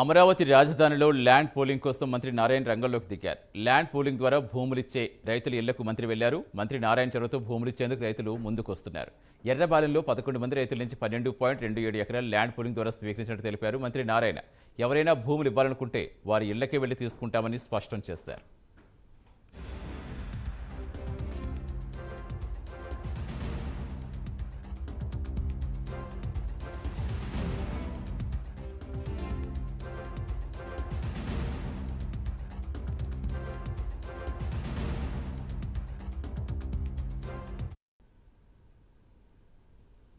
అమరావతి రాజధానిలో land polling కోసం మంత్రి నారాయణ రంగంలోకి దిగారు. ల్యాండ్ పోలింగ్ ద్వారా భూములిచ్చే రైతుల ఇళ్ళకు మంత్రి వెళ్ళారు. మంత్రి నారాయణ చొరవతో భూములిచ్చేందుకు రైతులు ముందుకొస్తున్నారు. ఎర్రబాలెంలో పదకొండు మంది రైతుల నుంచి పన్నెండు పాయింట్ రెండు ఏడు ఎకరాల ల్యాండ్ పోలింగ్ ద్వారా స్వీకరించినట్టు తెలిపారు మంత్రి నారాయణ. ఎవరైనా భూములు ఇవ్వాలనుకుంటే వారి ఇళ్ళకే వెళ్ళి తీసుకుంటామని స్పష్టం చేశారు.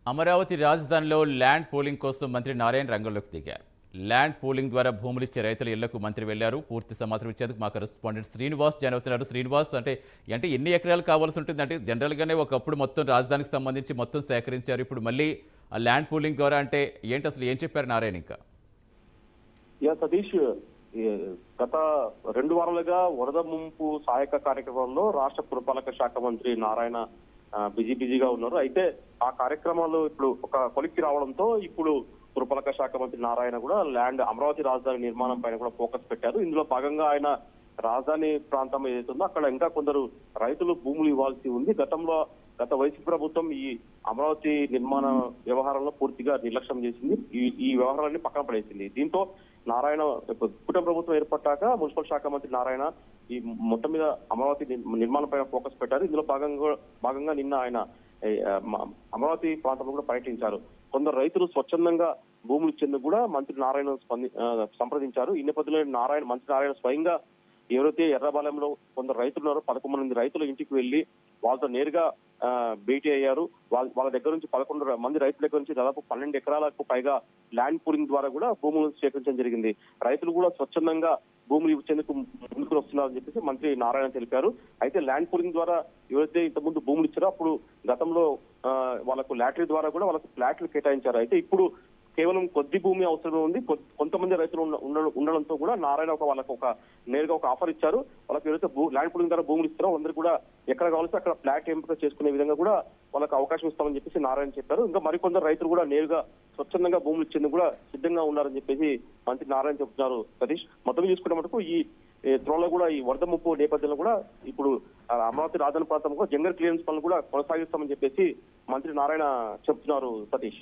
అమరావతి రాజధానిలో ల్యాండ్ పోలింగ్ కోసం మంత్రి నారాయణ రంగంలోకి దిగారు. ల్యాండ్ పోలింగ్ ద్వారా భూములిచ్చే రైతుల ఇళ్ళకు మంత్రి వెళ్ళారు. పూర్తి సమాచారం ఇచ్చేందుకు మా కరెస్పాండెంట్ శ్రీనివాస్ జాయిన్ అవుతున్నారు. శ్రీనివాస్ అంటే అంటే ఎన్ని ఎకరాలు కావాల్సి ఉంటుంది? అంటే జనరల్గానే ఒకప్పుడు మొత్తం రాజధానికి సంబంధించి మొత్తం సేకరించారు. ఇప్పుడు మళ్ళీ ఆ ల్యాండ్ పోలింగ్ ద్వారా అంటే ఏంటి అసలు? ఏం చెప్పారు నారాయణ ఇంకా? యా సతీష్ గత రెండు వారాలుగా వరద ముంపు సహాయక కార్యక్రమంలో రాష్ట్ర పురపాలక శాఖ మంత్రి నారాయణ బిజీ బిజీగా ఉన్నారు. అయితే ఆ కార్యక్రమాలు ఇప్పుడు ఒక కొలిక్కి రావడంతో ఇప్పుడు పురపాలక శాఖ మంత్రి నారాయణ కూడా ల్యాండ్ అమరావతి రాజధాని నిర్మాణం పైన కూడా ఫోకస్ పెట్టారు. ఇందులో భాగంగా ఆయన రాజధాని ప్రాంతం ఏదైతే ఉందో అక్కడ ఇంకా కొందరు రైతులు భూములు ఇవ్వాల్సి ఉంది. గతంలో గత వైసీపీ ప్రభుత్వం ఈ అమరావతి నిర్మాణ వ్యవహారంలో పూర్తిగా నిర్లక్ష్యం చేసింది. ఈ ఈ వ్యవహారాన్ని పక్కన పడేసింది. దీంతో నారాయణ ఇప్పుడు కూటమి ప్రభుత్వం ఏర్పడ్డాక మున్సిపల్ శాఖ మంత్రి నారాయణ ఈ మొత్తం మీద అమరావతి నిర్మాణం పైన ఫోకస్ పెట్టారు. ఇందులో భాగంగా భాగంగా నిన్న ఆయన అమరావతి ప్రాంతంలో కూడా పర్యటించారు. కొందరు రైతులు స్వచ్ఛందంగా భూములు ఇచ్చేందుకు కూడా మంత్రి నారాయణ స్పంది సంప్రదించారు. ఈ నేపథ్యంలో నారాయణ మంత్రి నారాయణ స్వయంగా ఎవరైతే ఎర్రబాలెంలో కొందరు రైతులు ఉన్నారో పదకొండు మంది రైతుల ఇంటికి వెళ్ళి వాళ్ళతో నేరుగా భేటీ అయ్యారు. వాళ్ళ వాళ్ళ దగ్గర నుంచి పదకొండు మంది రైతుల దగ్గర నుంచి దాదాపు పన్నెండు ఎకరాలకు పైగా ల్యాండ్ పూలింగ్ ద్వారా కూడా భూములను సేకరించడం జరిగింది. రైతులు కూడా స్వచ్ఛందంగా భూములు ఇచ్చేందుకు ముందుకు వస్తున్నారని చెప్పేసి మంత్రి నారాయణ తెలిపారు. అయితే ల్యాండ్ పూలింగ్ ద్వారా ఎవరైతే ఇంతకుముందు భూములు ఇచ్చారో అప్పుడు గతంలో వాళ్ళకు లాటరీ ద్వారా కూడా వాళ్ళకు ఫ్లాట్లు కేటాయించారు. అయితే ఇప్పుడు కేవలం కొద్ది భూమి అవసరం ఉంది. కొంతమంది రైతులు ఉన్న- ఉండడంతో కూడా నారాయణ ఒక వాళ్ళకు ఒక నేరుగా ఒక ఆఫర్ ఇచ్చారు. వాళ్ళకి ఏదైతే భూ ల్యాండ్ పూలింగ్ ద్వారా భూములు ఇస్తారో అందరూ కూడా ఎక్కడ కావాల్సి అక్కడ ఫ్లాట్ ఎంపిక చేసుకునే విధంగా కూడా వాళ్ళకి అవకాశం ఇస్తామని చెప్పేసి నారాయణ చెప్పారు. ఇంకా మరికొందరు రైతులు కూడా నేరుగా స్వచ్ఛందంగా భూములు ఇచ్చేందుకు కూడా సిద్ధంగా ఉన్నారని చెప్పేసి మంత్రి నారాయణ చెప్తున్నారు సతీష్. మొత్తం చూసుకునే మటుకు ఈ ఈ త్రోలో కూడా ఈ వరద ముప్పు నేపథ్యంలో కూడా ఇప్పుడు ఆ, అమరావతి రాజధాని ప్రాంతంలో కూడా జంగల్ క్లియరెన్స్ పనులు కూడా కొనసాగిస్తామని చెప్పేసి మంత్రి నారాయణ చెప్తున్నారు Satish.